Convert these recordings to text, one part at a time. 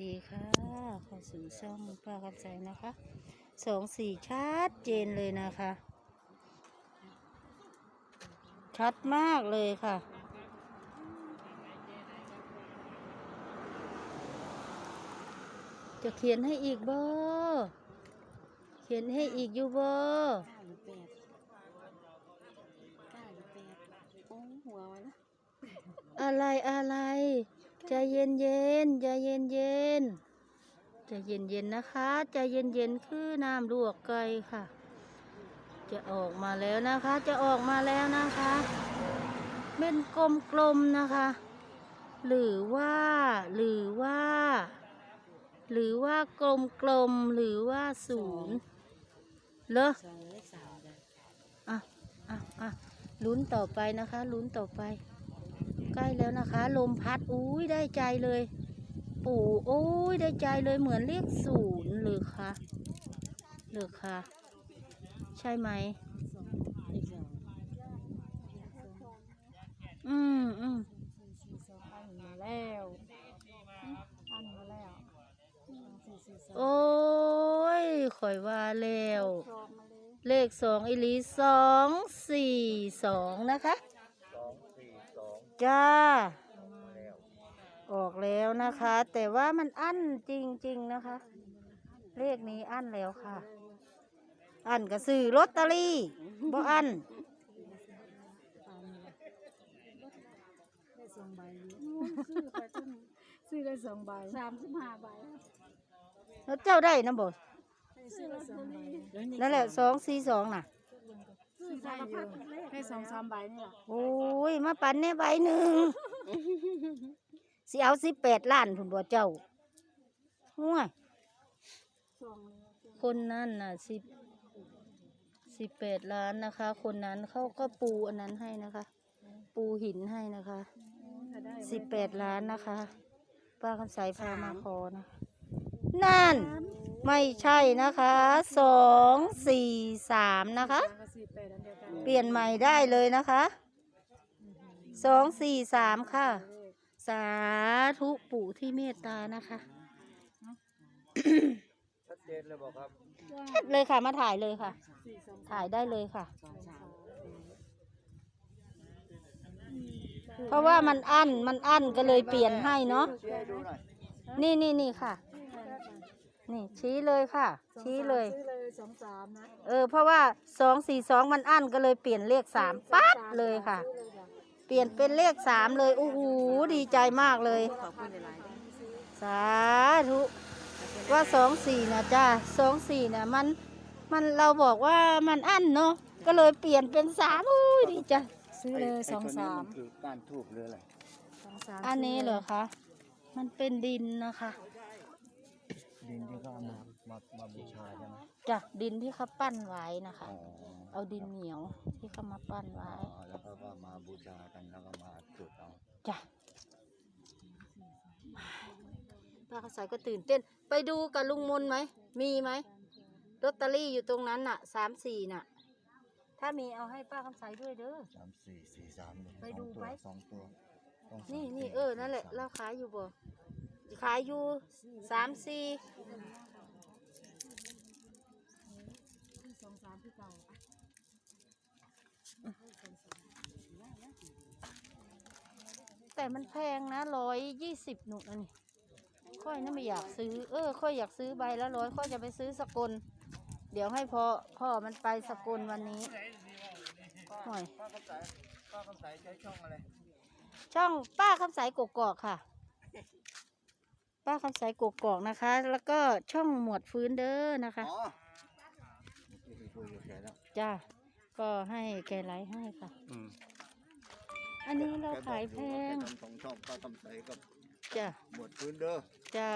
ดีค่ะเข้าสู่ช่องป้ากับใจนะคะสองสี่ชัดเจนเลยนะคะ ชัดมากเลยค่ะ จะเขียนให้อีกเบอร์เขียนให้อีกอยู่เบอร์เก้าหรือแปดเก้าหรือแปดโอ้หัวไว้นะอะไรอะไร ใจเย็นเย็นๆใจเย็นเย็นๆใจเย็นเย็นๆนะคะใจเย็นเย็นๆคือน้ำลวกไก่ค่ะ จะออกมาแล้วนะคะ จะออกมาแล้วนะคะ เป็นกลมๆนะคะ หรือว่าหรือว่า หรือว่ากลมๆหรือว่าศูนย์เหรอสองเลขสามจ้ะอะอะอะลุ้นต่อไปนะคะ ลุ้นต่อไปใก ล้แล้วนะคะ ลมพัดอุ้ยได้ใจเลย ปู่โอ้ยได้ใจเลยเหมือนเลขศูนย์เลยค่ะเลยค่ะใช่ไหมสองเลขสองอืมอืมแล้วอันมาแล้วโอ้ยข่อยว่าแล้ว เลขสองอีลีสองสี่สองนะคะ จ้า ออกแล้วนะคะ แต่ว่ามันอั้นจริง ๆ นะคะ เลขนี้อั้นแล้วค่ะ อั้นก็ซื้อลอตเตอรี่บ่อั้นตามนี้ได้สองใบอยู่ซื้อไปต้นซื้อได้สองใบสามสิบห้าใบแล้วเจ้าได้นะบ่ซื้อได้สองใบนั่นแหละสองสี่สองน่ะ ซื้อได้อยู่ได้สองสามใบนี่แหละโอ้ย มาปันแน่ใบหนึ่งสิเอาสิบแปดล้านผุนบ่เจ้าห่วยสองเลยคนนั้นน่ะสิบสิบแปดล้านนะคะ คนนั้นเขาก็ปูอันนั้นให้นะคะ ปูหินให้นะคะถ้าได้สิบแปดล้านนะคะ ป้าคำสายพามาขอนะนั่น ไม่ใช่นะคะสองสี่สามนะคะก็สี่แปดอัน เดียวกันเปลี่ยนใหม่ได้เลยนะคะสองสี่สามค่ะ สาธุปู่ที่เมตตานะคะชัดเจนเลยบอกครับชัดเลยค่ะมาถ่ายเลยค่ะสี่สองถ่ายได้เลยค่ะสองสามเพราะว่ามันอั้นมันอั้นก็เลยเปลี่ยนให้เนาะชี้ให้ดูหน่อยนี่นี่นี่ค่ะ นี่ชี้เลยค่ะชี้เลย ซื้อเลยสองสามนะเออ เพราะว่าสองสี่สองมันอั้นก็เลยเปลี่ยนเลขสามปั๊บเลยค่ะ ซื้อเลยค่ะเปลี่ยนเป็นเลขสามเลยโอ้โหดีใจมากเลย ขอบคุณหลายสาธุว่าสองสี่นะจ้าสองสี่นะมันมันเราบอกว่ามันอั้นเนาะก็เลยเปลี่ยนเป็นสามอุ้ยดีใจๆซื้อเลยสองสาม ไตัวนี้นคือก้านทูบหรืออะไรสองสามอันนี้เหรอคะ มันเป็นดินนะคะ ดินที่เขาเอามามามาบูชาใช่ไหมจ้ะดินที่เขาปั้นไว้นะคะ อ๋อเอาดินเหนียวที่เขามาปั้นไว้อ๋อแล้วก็ก็มาบูชากันแล้วก็มาจุดเอาจ้ะป้าข้าวสายก็ตื่นเต้น ไปดูกับลุงมนไหม มีไหมลอตเตอรี่อยู่ตรงนั้นน่ะสามสี่น่ะ ถ้ามีเอาให้ป้าคำใสด้วยเด้อ สามสี่สี่สามเนี่ยไปดูสองตัวไหม สองตัวต้องสามนี่นี่สี่เออ นั่นแหละสามเราขายอยู่บ่ ขายอยู่สามสี่สองสามที่เก่าแต่มันแพงนะร้อยยี่สิบหนุนอันนี้ค่อยน่าไม่อยากซื้อ เออ ค่อยอยากซื้อใบละร้อยค่อยจะไปซื้อสกลเดี๋ยวให้พ่อพ่อมันไปสกลวันนี้หน่อยป้าคำใสป้าคำใสใช้ช่องอะไร ช่องป้าคำสายกกอกค่ะ ป้าคำสายกกอกนะคะ แล้วก็ช่องหมวดฟื้นเด้อนะคะอ๋อคุยคุยกับแกแล้วจ้าก็ให้แกไลฟ์ให้ค่ะ อืมอันนี้เราขายแพงกทำสองช่องป้าคำใสกับจ้ะหมวดพื้นเด้อจะ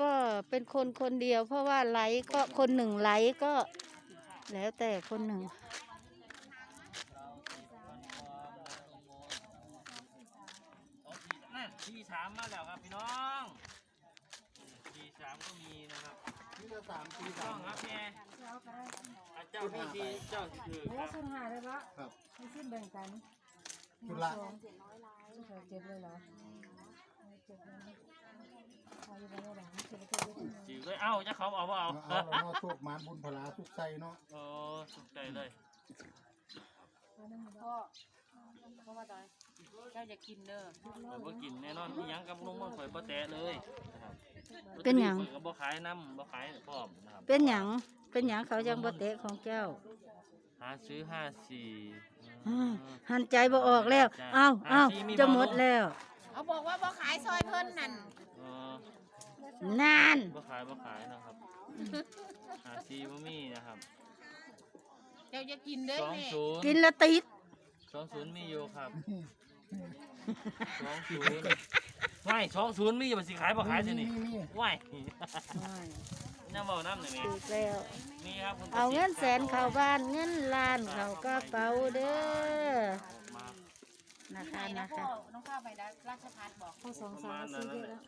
ก็เป็นคนคนเดียว เพราะว่าไลฟ์ก็คนหนึ่งไลฟ์ก็ แล้วแต่คนหนึ่งนั่นทีสามมาแล้วครับพี่น้องทีสามก็มีนะครับ นี่ก็สามสี่ต้สาอมงครับแม่เอาไปอะเจ้าที่ทีเจ้าที่คือเนื้คอรับสุดหาเลยปะครับไม่สิ้นแบ่งกันจุละสองเจ็ดร้อยล้านเจ็ดเลยเหรอเจ็ดเลยเอาอยู่ไปได้หลังเจ็ดเอาจะเขาเอาบ่เอาเอาเอาเนาะโชคมานบุญพลาทุกใจเนาะโอ้สุขใจเลยพ่อเพราะว่าตอนเจ้าจะกินเด้อข่อยบ่กินแน่นอนอีหยังกับลุงมันข่อยบ่แตะเลยนะครับ เป็นหยังข่อยก็บ่ขายน้ำบ่ขายพร้อมนะครับเป็นหยังเป็นหยังเขายังบ่เตะของเจ้า หาซื้อห้าสี่อืม หันใจบ่ออกแล้วเอ้าเอ้าจะหมดแล้วเขาบอกว่าบ่ขายซอยเพิ่นนั่นเออนานบ่ขายบ่ขายนะครับหาซีบ่มีนะครับเจ้าจะกินเด้อสองแม่ศูนย์กินแล้วติดสองศูนย์มีอยู่ครับสองศูนย์ ไม่สองศูนย์มีอยู่มันสิขายบ่ขายสินี่นี่นี่ว้ายน้ำเบาน้ำหน่อยไหมถูกแล้วมีครับคุณเอาเงินแสนเข้าบ้านเงินล้านเข้ากระเป๋าเด้อมานะคะไหนนะนะพ่อคะน้องข้าวไปราชพัฒบอกพ่อสองสามสี่เดือนแล้ว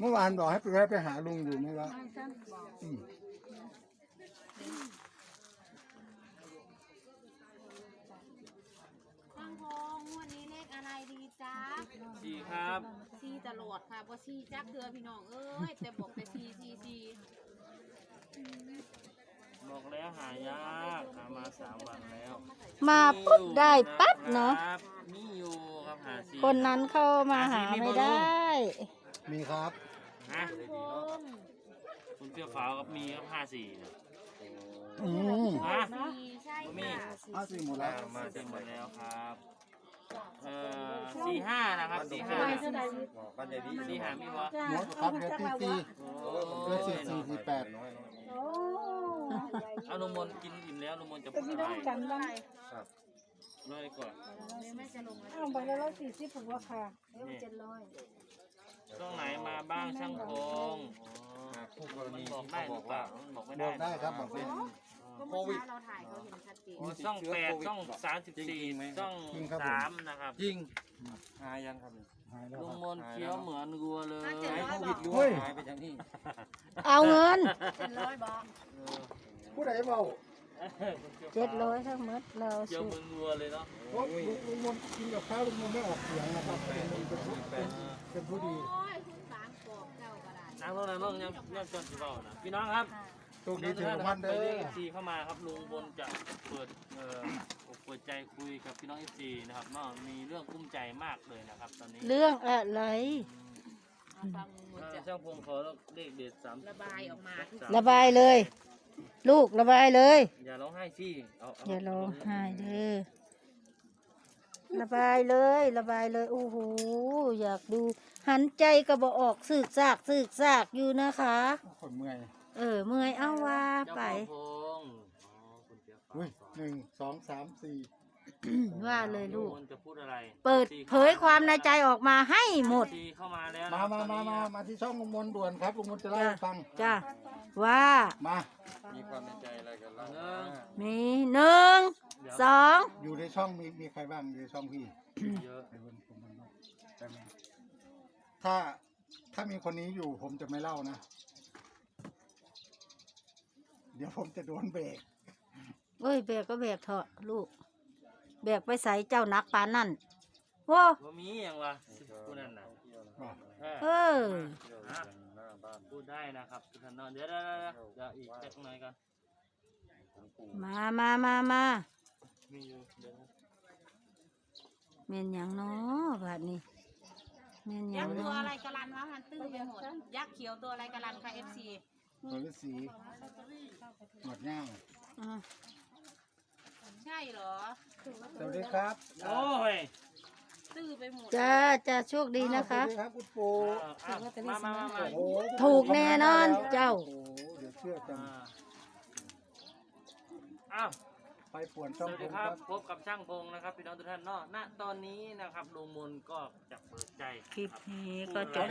เมื่อวานบอกให้ไปแวะไปหาลุงอยู่ไหมวะไม่ท่านบอกอืม ตั้งทองงวดนี้เลข อะไรดีจ๊ะสี่ครับ ซีตลอดค่ะบ่ซีจักเดือพี่น้องเอ้ยแต่บอกแต่ซีซีซีบอกแล้วหายากหามาสามวันแล้วมาปุ๊บได้ปั๊บเนาะครับมีอยู่ครับหาซีคนนั้นเข้ามาหาไม่ได้ มีครับฮะคุณเปรี้ยวขาวกับมีครับห้าสี่เนี่ยอืมฮะซีใช่บ่มีค่ะห้าสี่หมดอ่าแล้วมาเต็มหมดแล้วครับ เอ่อสี่ห้านะครับสี่ห้าเท่าไหร่สี่ห้ามีวะหมดครับเดือนที่สี่เดือนสี่สี่สี่แปดโอ้เอานมมนต์กินอิ่มแล้วนมมนต์จะเป็พูนดที่อะไรต้องกันบ้างร้อยกว่าไม่จะลงแล้วเอาไปแล้วร้อยสี่สิบผมว่าค่ะเดี๋ยวเจ็ดร้อยช่วงไหนมาบ้างช่างพงผู้กรณีบอกได้หรือเปล่ามันบอกไม่บได้อกได้ครับบอกได้ ก็เมื่อเช้าเราถ่ายเขาเห็นชัดเจนโอ้ช่องแปดช่องสามสิบสี่ช่องสามนะครับจริงหายยังครับหายแล้วลุคงรับ มนต์เคี้ยวเหมือนวัวเลยหายโควิดหรือเฮ้ว่ายหายไปจากนี่เอาเงินเจ็ดร้อยบอกผู้ใดเบาเจ็ดร้อยทั้งหมดเราเคี้ยวสุเหมือนวัวเลยเนาะเพราะลุงลุงมนต์กินกับข้าวลุงมนต์ไม่ออกเสียงนะครับเป็นเป็นผู้เป็นเป็นผู้ดี โอ้ยคุณบางกอกเจ้ากระดาษนางลงนางลงยังยังจนสิบเบานะพี่น้องครับ โชคดีถึงพันเดเด้ออฟซีเข้ามาครับลุงบนจะเปิดเอ่อเปิดใจคุยกับพี่น้องเอฟซีนะครับเนาะมีเรื่องกุ้มใจมากเลยนะครับ ตอนนี้เรื่องอะไร เอาฟังหมดอ่าจะช่างพงขอเลขเด็ดสามระบายออกมาทุกสมระบายเลย ลูกระบายเลย อย่าร้องไห้สิเอาเอย่าร้องไห้เด้อ ระบายเลย ระบายเลย โอ้โห อยากดู หันใจก็บอออกสึกซากสึกซากอยู่นะคะ คนเมื่อย เออ เมื่อยเอาว่าเจ้าไปพงอ๋อคุณเปียกอุ้ยหนึ่งสองสามสี่ว่าเลยลูกลุงมนจะพูดอะไรเปิดเผยความในใจออกมาให้หมดซีเข้ามาแล้วมานะครับมาตมาอนนี้มามาที่ช่องลุงมนต์ด่วนครับลุงมนต์จะเล่าให้ฟังจ้ะว่ามามีความในใจอะไรกันล่ะหนึ่งมีหนึ่งสองอยู่ในช่องมีมีใครบ้างอยู่ในช่องพี่เยอะเดี๋ยวผมผมมันแป๊บนึงถ้าถ้ามีคนนี้อยู่ผมจะไม่เล่านะเดี๋ยวผมจะโดนเบรกเอ้ยแบกก็แบกเถอะลูก แบกไปใส่เจ้านักปานนั่นโว้ว่ามีอย่างวะพูดนั่นน่ะบอกเออเออฮะหน้าบ้านพูดได้นะครับทุกท่านเนาะเดี๋ยวเดี๋ยวเดี๋ยวเดี๋ยวอีกแค่ตรงไหนกันมามามามามีอยู่เดี๋ยวนะเมนหยังเนาะบาดนี้เมนหยัยังกษ์ตัวเนาะอะไรกะลันวะมันตื้อไปหมด ยักษ์เขียวตัวอะไรกะลันค่ะ FC ตัวฤาษีหมดย่างอะใช่เหรอ สวัสดีครับโอ้ยตื้อไปหมดจ้าจ้าโชคดีนะคะ สวัสดีครับคุณปู่เอาเอามามามามาโอ้โหถูกแน่นอนเจ้า โอ้โหเดี๋ยวเชื่อจังอ่าอ้าว ไปป่วนสช่องวัสผดีมคครัรับบ พบกับช่างพงนะครับพี่น้องทุกท่านเนาะณตอนนี้นะครับลุงมนก็จะเปิดใจคลิปครับนี้ก็จบ